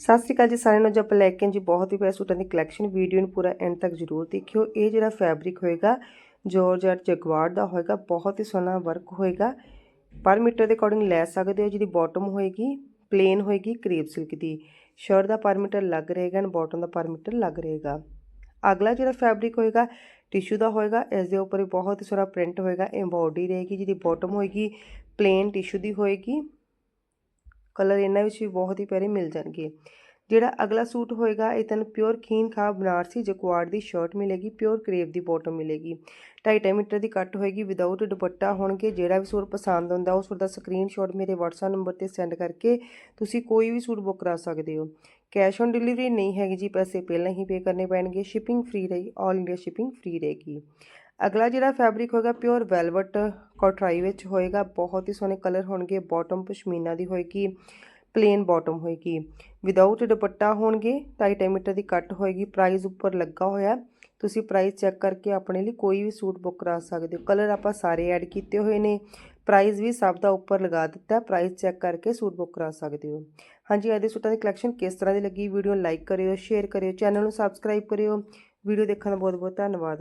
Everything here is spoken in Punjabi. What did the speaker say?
ਸਤਿ ਸ਼੍ਰੀ ਅਕਾਲ ਜੀ ਸਾਰਿਆਂ ਨੂੰ ਜਬ ਲੈ ਕੇ ਜੀ ਬਹੁਤ ਹੀ ਪਿਆਰੇ ਸੂਟਾਂ ਦੀ ਕਲੈਕਸ਼ਨ ਵੀਡੀਓ ਨੂੰ ਪੂਰਾ ਐਂਡ ਤੱਕ ਜ਼ਰੂਰ ਦੇਖਿਓ। ਇਹ ਜਿਹੜਾ ਫੈਬਰਿਕ ਹੋਏਗਾ ਜੋਰਜਟ ਜਗਵਾਰ ਦਾ ਹੋਏਗਾ, ਬਹੁਤ ਹੀ ਸੋਹਣਾ ਵਰਕ ਹੋਏਗਾ। ਪਰ ਮੀਟਰ ਦੇ ਅਕੋਰਡਿੰਗ ਲੈ ਸਕਦੇ ਹੋ, ਜਿਹਦੀ ਬਾਟਮ ਹੋਏਗੀ ਪਲੇਨ ਹੋਏਗੀ ਕਰੀਬ ਸਿਲਕ ਦੀ। ਸ਼ਰਟ ਦਾ ਪਰ ਮੀਟਰ ਲੱਗ ਰਹੇਗਾ ਐਂਡ ਬਾਟਮ ਦਾ ਪਰ ਮੀਟਰ ਲੱਗ ਰਹੇਗਾ। ਅਗਲਾ ਜਿਹੜਾ ਫੈਬਰਿਕ ਹੋਏਗਾ ਟਿਸ਼ੂ ਦਾ ਹੋਏਗਾ ਇਸ ਦੇ ਉੱਪਰ ਬਹੁਤ ਹੀ ਸੋਹਣਾ ਪ੍ਰਿੰਟ ਹੋਏਗਾ ਐਮਬੋਡੀ ਰਹੇਗੀ, ਜਿਹਦੀ ਬਾਟਮ ਹੋਏਗੀ ਪਲੇਨ ਟਿਸ਼ੂ ਦੀ ਹੋਏਗੀ। ਕਲਰ ਇਹਨਾਂ ਵਿੱਚ ਵੀ ਬਹੁਤ ਹੀ ਪਿਆਰੇ ਮਿਲ ਜਾਣਗੇ। ਜਿਹੜਾ ਅਗਲਾ ਸੂਟ ਹੋਏਗਾ, ਇਹ ਤੁਹਾਨੂੰ ਪਿਓਰ ਖੀਨ ਖਾ ਬਨਾਰਸੀ ਜਕਵਾੜ ਦੀ ਸ਼ਰਟ ਮਿਲੇਗੀ ਪਿਓਰ ਕਰੇਵ ਦੀ ਬਾਟਮ ਮਿਲੇਗੀ। 2.5 ਮੀਟਰ ਦੀ ਕੱਟ ਹੋਏਗੀ ਵਿਦਆਊਟ ਦੁਪੱਟਾ ਹੋਣਗੇ, ਜਿਹੜਾ ਵੀ ਸੂਟ ਪਸੰਦ ਹੁੰਦਾ ਉਹ ਸੂਟ ਦਾ ਸਕਰੀਨਸ਼ਾਟ ਮੇਰੇ WhatsApp ਨੰਬਰ ਤੇ ਸੈਂਡ ਕਰਕੇ ਤੁਸੀਂ ਕੋਈ ਵੀ ਸੂਟ ਬੁੱਕ ਕਰਾ ਸਕਦੇ ਹੋ। ਕੈਸ਼ ਔਨ ਡਿਲੀਵਰੀ ਨਹੀਂ ਹੈਗੀ ਜੀ, ਪੈਸੇ ਪਹਿਲਾਂ ਹੀ ਪੇ ਕਰਨੇ ਪੈਣਗੇ ਸ਼ਿਪਿੰਗ ਫ੍ਰੀ ਰਹੀ ਆਲ ਇੰਡੀਆ ਸ਼ਿਪਿੰਗ ਫ੍ਰੀ ਰਹੇਗੀ। ਅਗਲਾ ਜਿਹੜਾ ਫੈਬਰਿਕ ਹੋਏਗਾ ਪਿਓਰ ਵੈਲਵਟ ਕੋਟਰਾਈ ਵਿੱਚ ਹੋਏਗਾ, ਬਹੁਤ ਹੀ ਸੋਹਣੇ ਕਲਰ ਹੋਣਗੇ ਬਾਟਮ ਪਸ਼ਮੀਨਾ ਦੀ ਹੋਏਗੀ। ਪਲੇਨ ਬਾਟਮ ਹੋਏਗੀ। ਵਿਦਆਊਟ ਦੁਪੱਟਾ ਹੋਣਗੇ 2.5 ਮੀਟਰ ਦੀ ਕੱਟ ਹੋਏਗੀ ਪ੍ਰਾਈਸ ਉੱਪਰ ਲੱਗਾ ਹੋਇਆ। ਤੁਸੀਂ ਪ੍ਰਾਈਸ ਚੈੱਕ ਕਰਕੇ ਆਪਣੇ ਲਈ ਕੋਈ ਵੀ ਸੂਟ ਬੁੱਕ ਕਰਾ ਸਕਦੇ ਹੋ। ਕਲਰ ਆਪਾਂ ਸਾਰੇ ਐਡ ਕੀਤੇ ਹੋਏ ਨੇ। ਪ੍ਰਾਈਸ ਵੀ ਸਭ ਦਾ ਉੱਪਰ ਲਗਾ ਦਿੱਤਾ ਪ੍ਰਾਈਸ ਚੈੱਕ ਕਰਕੇ ਸੂਟ ਬੁੱਕ ਕਰਾ ਸਕਦੇ ਹੋ। ਹਾਂਜੀ, ਅੱਜ ਦੇ ਸੂਟਾਂ ਦੀ ਕਲੈਕਸ਼ਨ ਕਿਸ ਤਰ੍ਹਾਂ ਦੀ ਲੱਗੀ? ਵੀਡੀਓ ਨੂੰ ਲਾਈਕ ਕਰਿਓ ਸ਼ੇਅਰ ਕਰਿਓ ਚੈਨਲ ਨੂੰ ਸਬਸਕ੍ਰਾਈਬ ਕਰਿਓ। ਵੀਡੀਓ ਦੇਖਣ ਦਾ ਬਹੁਤ ਬਹੁਤ ਧੰਨਵਾਦ।